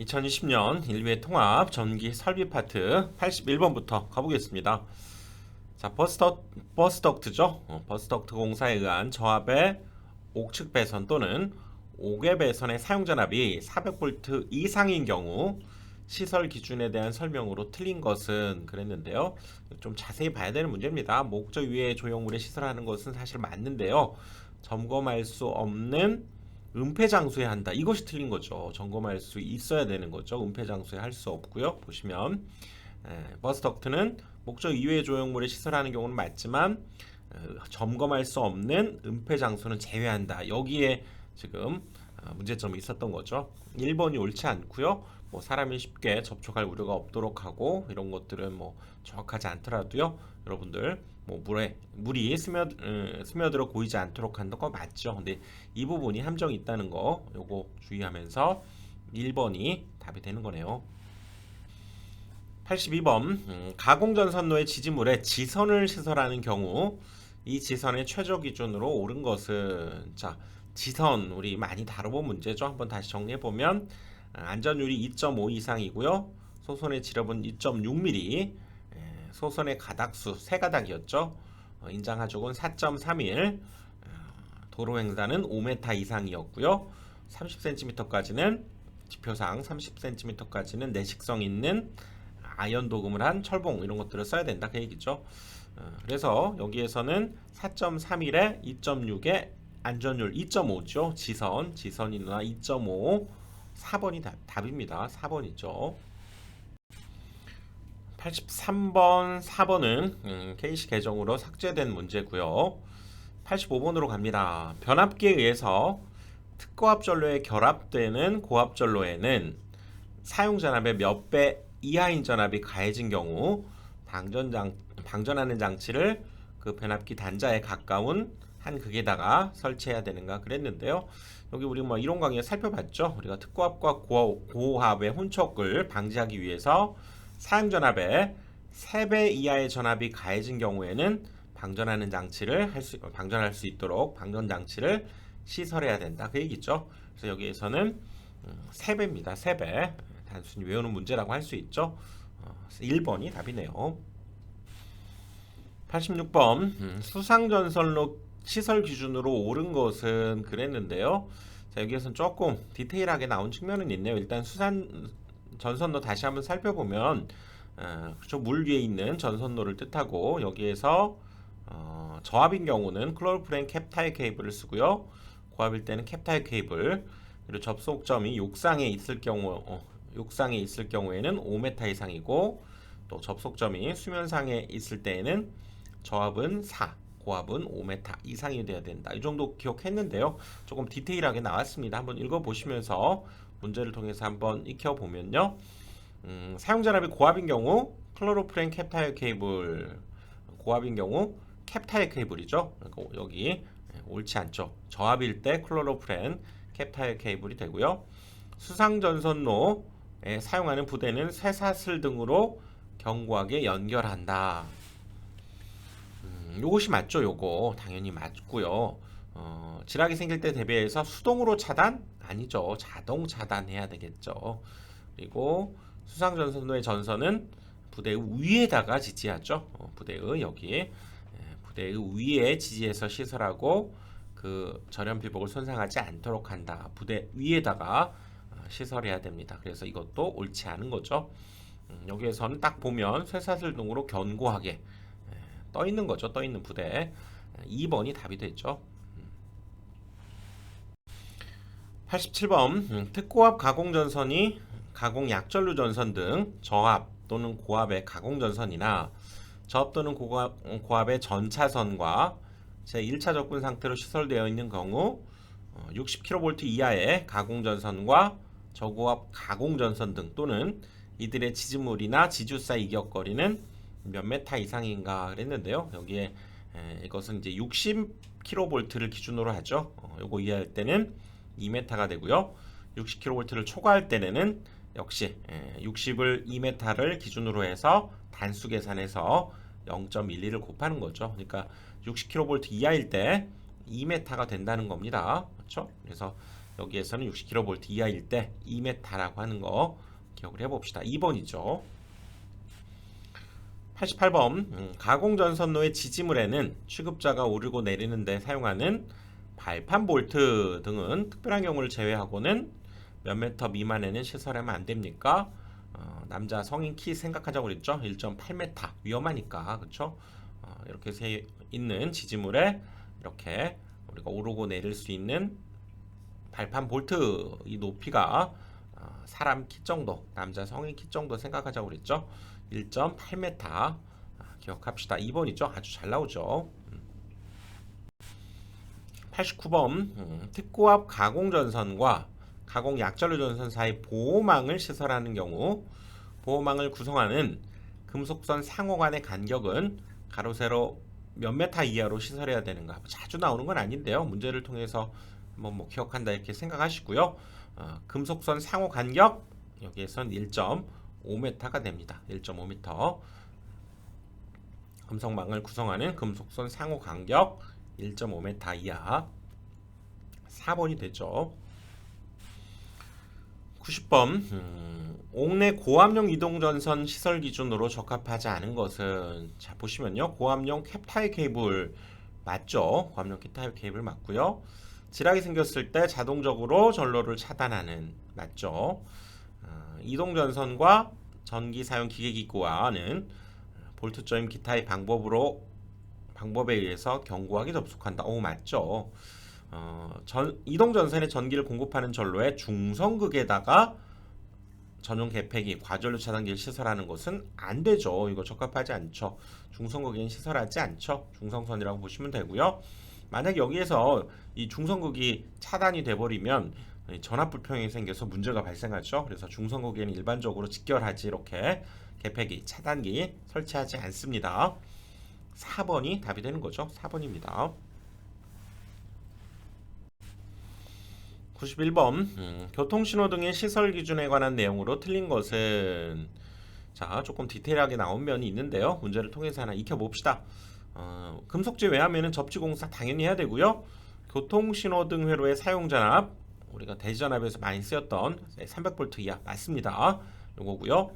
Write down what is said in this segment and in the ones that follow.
2020년 1회 통합 전기 설비 파트 81번부터 가보겠습니다. 자, 버스덕, 버스덕트죠. 어, 버스덕트 공사에 의한 저압의 옥측 배선 또는 옥외 배선의 사용 전압이 400V 이상인 경우 시설 기준에 대한 설명으로 틀린 것은 그랬는데요. 좀 자세히 봐야 되는 문제입니다. 목적 위에 조형물에 시설하는 것은 사실 맞는데요. 점검할 수 없는 은폐 장소에 한다. 이것이 틀린 거죠. 점검할 수 있어야 되는 거죠. 은폐 장소에 할 수 없고요. 보시면 에, 버스덕트는 목적 이외의 조형물에 시설하는 경우는 맞지만 어, 점검할 수 없는 은폐 장소는 제외한다. 여기에 지금 어, 문제점이 있었던 거죠. 1번이 옳지 않고요. 뭐 사람이 쉽게 접촉할 우려가 없도록 하고 이런 것들은 뭐 정확하지 않더라도요. 여러분들 뭐 물에 물이 스며 음, 스며들어 고이지 않도록 하는 거 맞죠. 근데 이 부분이 함정이 있다는 거 요거 주의하면서 1번이 답이 되는 거네요. 82번 음, 가공전선로의 지지물에 지선을 시설하는 경우 이 지선의 최저 기준으로 옳은 것은 자 지선 우리 많이 다뤄본 문제죠. 한번 다시 정리해 보면 안전율이 2.5 이상이고요. 소선의 지압은 2.6mm, 소선의 가닥수 세 가닥이었죠. 어, 인장 하족은 4.31, 도로 횡단은 5m 이상이었고요. 30cm까지는 지표상 30cm까지는 내식성 있는 아연 도금을 한 철봉 이런 것들을 써야 된다 그 얘기죠. 어, 그래서 여기에서는 4.31에 2.6에 안전율 2.5죠. 지선, 지선이나 2.5 4번이 답, 답입니다. 4번이죠. 83번, 4번은 음, KC 계정으로 삭제된 문제고요. 85번으로 갑니다. 변압기에 의해서 특고압 전로에 결합되는 고압 전로에는 사용 전압의 몇 배 이하인 전압이 가해진 경우 방전장 방전하는 장치를 그 변압기 단자에 가까운 한 극에다가 설치해야 되는가 그랬는데요. 여기 우리 뭐 이론 강의 살펴봤죠. 우리가 특고압과 고, 고압의 혼촉을 방지하기 위해서 사용 전압의 3배 이하의 전압이 가해진 경우에는 방전하는 장치를 할 수, 방전할 수 있도록 방전 장치를 시설해야 된다. 그 얘기죠. 그래서 여기에서는 3배입니다. 3배. 단순히 외우는 문제라고 할 수 있죠. 어, 1번이 답이네요. 86번 음, 수상전선로 시설 기준으로 옳은 것은 그랬는데요. 자, 여기에서는 조금 디테일하게 나온 측면은 있네요. 일단 수산 전선로 다시 한번 살펴보면 어, 그렇죠. 물 위에 있는 전선로를 뜻하고 여기에서 어, 저압인 경우는 클로로프렌 캡타일 케이블을 쓰고요. 고압일 때는 캡타일 케이블 그리고 접속점이 욕상에 있을 경우 어, 욕상에 있을 경우에는 5m 이상이고 또 접속점이 수면상에 있을 때에는 저압은 4 고압은 5m 이상이 돼야 된다. 이 정도 기억했는데요. 조금 디테일하게 나왔습니다. 한번 읽어보시면서 문제를 통해서 한번 익혀보면요. 음, 사용 전압이 고압인 경우 클로로프렌 캡타일 케이블 고압인 경우 캡타일 케이블이죠. 그러니까 여기 예, 옳지 않죠. 저압일 때 클로로프렌 캡타일 케이블이 되고요. 수상 전선로에 사용하는 부대는 쇠사슬 등으로 견고하게 연결한다. 음, 요것이 맞죠, 요거 당연히 맞고요. 어, 지락이 생길 때 대비해서 수동으로 차단 아니죠, 자동 차단해야 되겠죠. 그리고 수상 전선로의 전선은 부대 위에다가 지지하죠. 어, 부대의 여기 예, 부대의 위에 지지해서 시설하고 그 절연 비복을 손상하지 않도록 한다. 부대 위에다가 어, 시설해야 됩니다. 그래서 이것도 옳지 않은 거죠. 음, 여기에서는 딱 보면 쇠사슬 등으로 견고하게 예, 떠 있는 거죠. 떠 있는 부대. 2번이 답이 됐죠. 87번 음, 특고압 가공 전선이 가공 약전류 전선 등 저압 또는 고압의 가공 전선이나 저압 또는 고압, 고압의 전차선과 제1차 접근 상태로 시설되어 있는 경우 60kV 이하의 가공 전선과 저고압 가공 전선 등 또는 이들의 지지물이나 지주사 이격거리는 몇 메타 이상인가 그랬는데요. 여기에 에, 이것은 이제 60kV를 기준으로 하죠. 어, 요거 이해할 때는 2m가 되고요. 60kV를 초과할 때는 역시 60을 2m를 기준으로 해서 단수 계산해서 0.12를 곱하는 거죠. 그러니까 60kV 이하일 때 2m가 된다는 겁니다. 그렇죠? 그래서 여기에서는 60kV 이하일 때 2m라고 하는 거 기억을 해봅시다. 2번이죠. 88번 음, 가공전선로의 지지물에는 취급자가 오르고 내리는데 사용하는 발판 볼트 등은 특별한 경우를 제외하고는 몇 메터 미만에는 시설하면 안 됩니까? 어, 남자 성인 키 생각하자고 그랬죠? 1.8m 위험하니까 그렇죠? 어, 이렇게 세 있는 지지물에 이렇게 우리가 오르고 내릴 수 있는 발판 볼트 이 높이가 어, 사람 키 정도 남자 성인 키 정도 생각하자고 그랬죠? 1.8m 아, 기억합시다. 2번이죠. 아주 잘 나오죠. 89번 음, 특고압 가공 전선과 가공 약전류 전선 사이 보호망을 시설하는 경우 보호망을 구성하는 금속선 상호 간의 간격은 가로 세로 몇 메타 이하로 시설해야 되는가. 자주 나오는 건 아닌데요. 문제를 통해서 한번 뭐 기억한다 이렇게 생각하시고요. 어, 금속선 상호 간격 여기에선 1.5m가 됩니다. 1.5m 금속망을 구성하는 금속선 상호 간격 1.5m 이하 4번이 되죠. 90번. 음, 옥내 고압용 이동전선 시설 기준으로 적합하지 않은 것은 자 보시면요. 고압용 캡타입 케이블 맞죠? 고압용 캡타입 케이블 맞고요. 지락이 생겼을 때 자동적으로 전로를 차단하는 맞죠? 어, 이동전선과 전기 사용 기계기구와는 볼트 조임 기타의 방법으로 방법에 의해서 견고하게 접속한다. 오 맞죠. 어, 전, 이동 전선에 전기를 공급하는 전로에 중성극에다가 전용 개폐기 과전류 차단기를 시설하는 것은 안 되죠. 이거 적합하지 않죠. 중성극에는 시설하지 않죠. 중성선이라고 보시면 되고요. 만약 여기에서 이 중성극이 차단이 돼버리면 전압 불평이 생겨서 문제가 발생하죠. 그래서 중성극에는 일반적으로 직결하지 이렇게 개폐기 차단기 설치하지 않습니다. 4번이 답이 되는 거죠. 4번입니다. 91번 음, 교통신호 등의 시설 기준에 관한 내용으로 틀린 것은 자 조금 디테일하게 나온 면이 있는데요. 문제를 통해서 하나 익혀봅시다. 어, 금속재 외화면은 접지공사 당연히 해야 되고요. 교통신호 등 회로의 사용전압 우리가 대지전압에서 많이 쓰였던 300V 이하 맞습니다. 요거고요.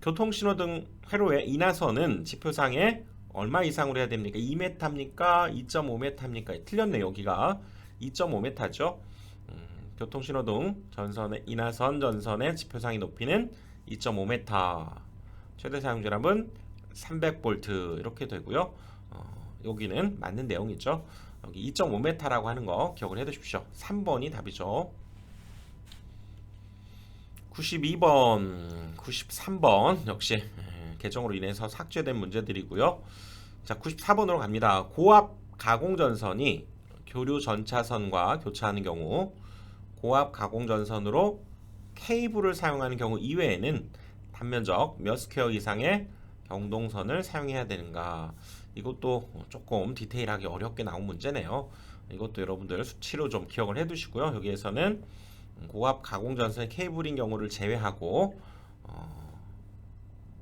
교통신호 등 회로의 인하선은 지표상에 얼마 이상으로 해야 됩니까? 2m입니까? 2.5m입니까? 틀렸네 여기가 2.5m죠. 음, 교통신호등 전선의 인하선 전선의 지표상의 높이는 2.5m. 최대 사용 전압은 300V 이렇게 되고요. 어, 여기는 맞는 내용이죠. 여기 2.5m라고 하는 거 기억을 해두십시오. 3번이 답이죠. 92번, 93번 역시 예, 개정으로 인해서 삭제된 문제들이고요. 자, 94번으로 갑니다. 고압 가공전선이 교류 전차선과 교차하는 경우 고압 가공전선으로 케이블을 사용하는 경우 이외에는 단면적 몇 스퀘어 이상의 경동선을 사용해야 되는가? 이것도 조금 디테일하게 어렵게 나온 문제네요. 이것도 여러분들 수치로 좀 기억을 해 두시고요. 여기에서는 고압 가공전선의 케이블인 경우를 제외하고 어,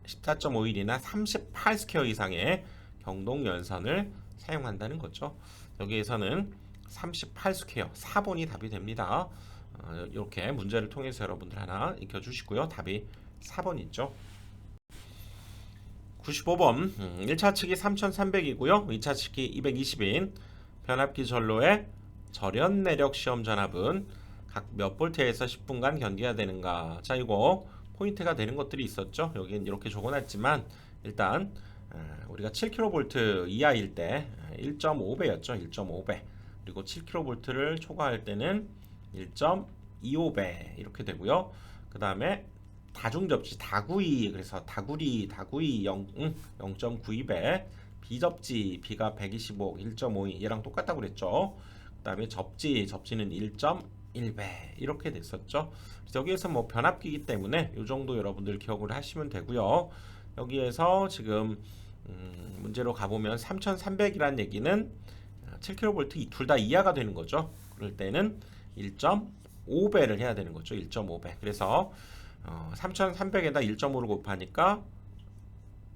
14.5일이나 38 스퀘어 이상의 경동 연선을 사용한다는 거죠. 여기에서는 38 스퀘어 4번이 답이 됩니다. 어, 이렇게 문제를 통해서 여러분들 하나 익혀주시고요. 답이 4번 있죠. 95번 음, 1차 측이 3300이고요. 2차 측이 220인 변압기 전로의 절연 내력 시험 전압은 각 몇 볼트에서 10분간 견뎌야 되는가 자 이거 포인트가 되는 것들이 있었죠 여기는 이렇게 적어놨지만 일단 우리가 7kV 이하일 때 1.5배였죠. 1.5배. 그리고 7kV를 초과할 때는 1.25배 이렇게 되고요. 그 다음에 다중접지 다구이 그래서 다구리 다구이 0, 응, 0.92배. 비접지 비가 125 1.52 얘랑 똑같다고 그랬죠. 그 다음에 접지 접지는 1.1배 이렇게 됐었죠. 여기에서 뭐 변압기이기 때문에 이 정도 여러분들 기억을 하시면 되고요. 여기에서 지금 음, 문제로 가보면 3300이라는 얘기는 7kV 둘 다 이하가 되는 거죠. 그럴 때는 1.5배를 해야 되는 거죠. 1.5배. 그래서 어, 3300에다 1.5를 곱하니까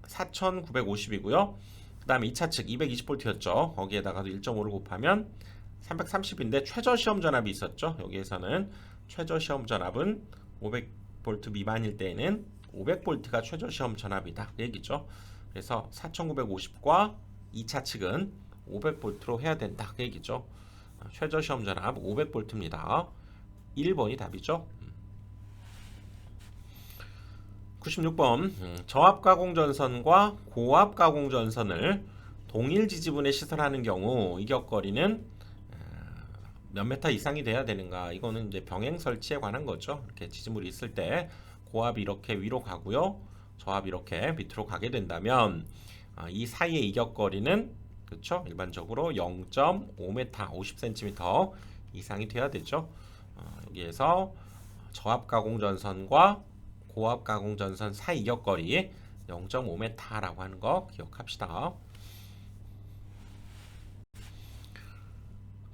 4950이고요. 그 다음에 2차 측 220V였죠. 거기에다가도 1.5를 곱하면 330인데 최저 시험 전압이 있었죠. 여기에서는 최저 시험 전압은 500V 미만일 때에는 500V가 최저 시험 전압이다. 그 얘기죠. 그래서 4950과 2차 측은 500V로 해야 된다. 그 얘기죠. 어, 최저 시험 전압 500V입니다. 1번이 답이죠. 96번 음, 저압 가공 전선과 고압 가공 전선을 동일 지지분에 시설하는 경우 이격거리는 어, 몇 메타 이상이 돼야 되는가 이거는 이제 병행 설치에 관한 거죠 이렇게 지지물이 있을 때 고압이 이렇게 위로 가고요 저압이 이렇게 밑으로 가게 된다면 아, 이 사이의 이격거리는 그렇죠 일반적으로 0.5m 50cm 이상이 돼야 되죠 어, 여기에서 저압 가공 전선과 고압 가공 전선 사이 이격거리 0.5m라고 하는 거 기억합시다.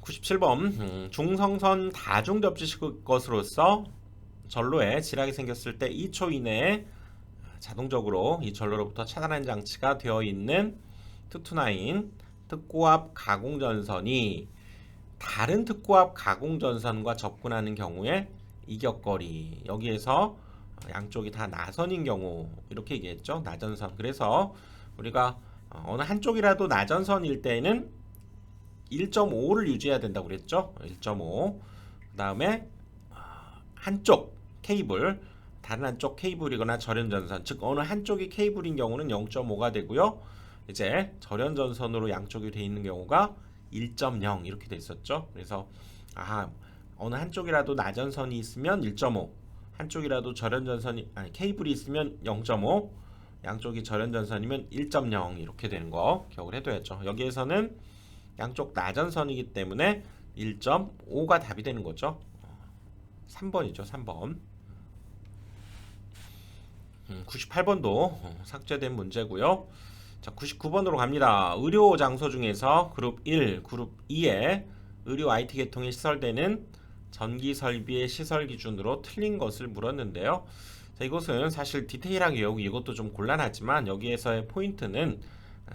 97번 음, 중성선 다중 접지식 것으로서 전로에 지락이 생겼을 때 2초 이내에 자동적으로 이 전로로부터 차단하는 장치가 되어 있는 투투나인 특고압 가공 전선이 다른 특고압 가공 전선과 접근하는 경우에 이격거리 여기에서 양쪽이 다 나선인 경우 이렇게 얘기했죠. 나전선. 그래서 우리가 어, 어느 한쪽이라도 나전선일 때는 1.5를 유지해야 된다고 그랬죠. 1.5 그 다음에 어, 한쪽 케이블 다른 한쪽 케이블이거나 절연전선 즉 어느 한쪽이 케이블인 경우는 0.5가 되고요. 이제 절연전선으로 양쪽이 돼 있는 경우가 1.0 이렇게 돼 있었죠. 그래서 아 어느 한쪽이라도 나전선이 있으면 1.5 한쪽이라도 절연전선이 아니 케이블이 있으면 0.5 양쪽이 절연전선이면 1.0 이렇게 되는 거 기억을 해둬야죠. 여기에서는 양쪽 나전선이기 때문에 1.5가 답이 되는 거죠. 3번이죠 3번. 음, 98번도 삭제된 문제고요 자 99번으로 갑니다 의료 장소 중에서 그룹 1 그룹 2에 의료 IT 계통에 시설되는 전기 설비의 시설 기준으로 틀린 것을 물었는데요. 자, 이것은 사실 디테일하게 외우기 이것도 좀 곤란하지만 여기에서의 포인트는. 아,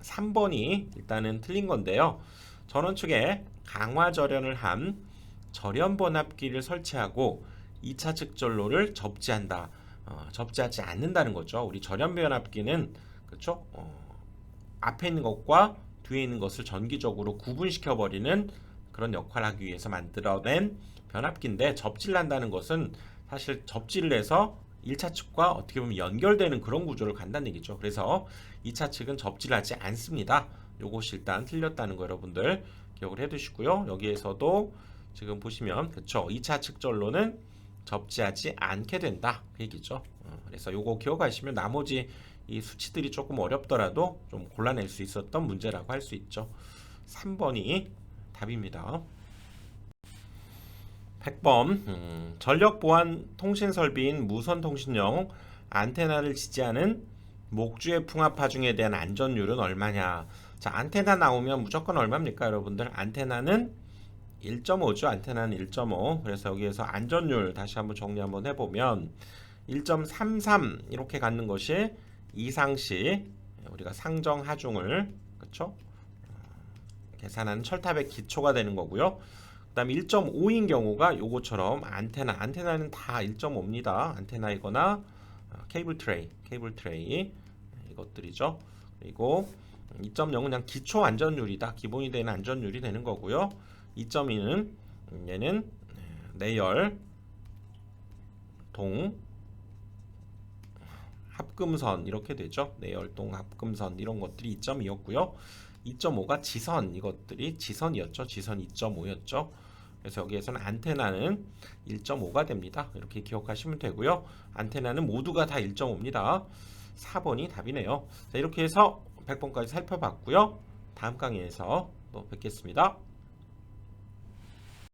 3번이 일단은 틀린 건데요. 전원 측에 강화 절연을 한 절연 번압기를 설치하고 2차 측전로를 접지한다. 어, 접지하지 않는다는 거죠. 우리 절연 변압기는 그렇죠? 어, 앞에 있는 것과 뒤에 있는 것을 전기적으로 구분시켜 버리는 그런 역할을 하기 위해서 만들어낸 변압기인데 접지를 한다는 것은 사실 접지를 해서 1차 측과 어떻게 보면 연결되는 그런 구조를 간다는 얘기죠. 그래서 2차 측은 접지를 하지 않습니다. 요것이 일단 틀렸다는 거 여러분들 기억을 해 두시고요. 여기에서도 지금 보시면 그쵸 2차 측절로는 접지하지 않게 된다 그 얘기죠. 어, 그래서 요거 기억하시면 나머지 이 수치들이 조금 어렵더라도 좀 골라낼 수 있었던 문제라고 할 수 있죠. 3번이 답입니다. 100번 음, 전력 보안 통신 설비인 무선 통신용 안테나를 지지하는 목주의 풍압 하중에 대한 안전율은 얼마냐? 자, 안테나 나오면 무조건 얼마입니까, 여러분들? 안테나는 1.5죠. 안테나는 1.5. 그래서 여기에서 안전율 다시 한번 정리 한번 해보면 1.33 이렇게 갖는 것이 이상시 우리가 상정 하중을 그렇죠? 계산하는 철탑의 기초가 되는 거고요. 그다음 1.5인 경우가 요거처럼 안테나 안테나는 다 1.5입니다. 안테나이거나 어, 케이블 트레이, 케이블 트레이 이것들이죠. 그리고 2.0은 그냥 기초 안전율이다. 기본이 되는 안전율이 되는 거고요. 2.2는 얘는 내열 동 합금선 이렇게 되죠. 내열동 합금선 이런 것들이 2.2였고요. 2.5가 지선 이것들이 지선이었죠. 지선 2.5였죠. 그래서 여기에서는 안테나는 1.5가 됩니다. 이렇게 기억하시면 되고요. 안테나는 모두가 다 1.5입니다. 4번이 답이네요. 자, 이렇게 해서 100번까지 살펴봤고요. 다음 강의에서 또 뵙겠습니다.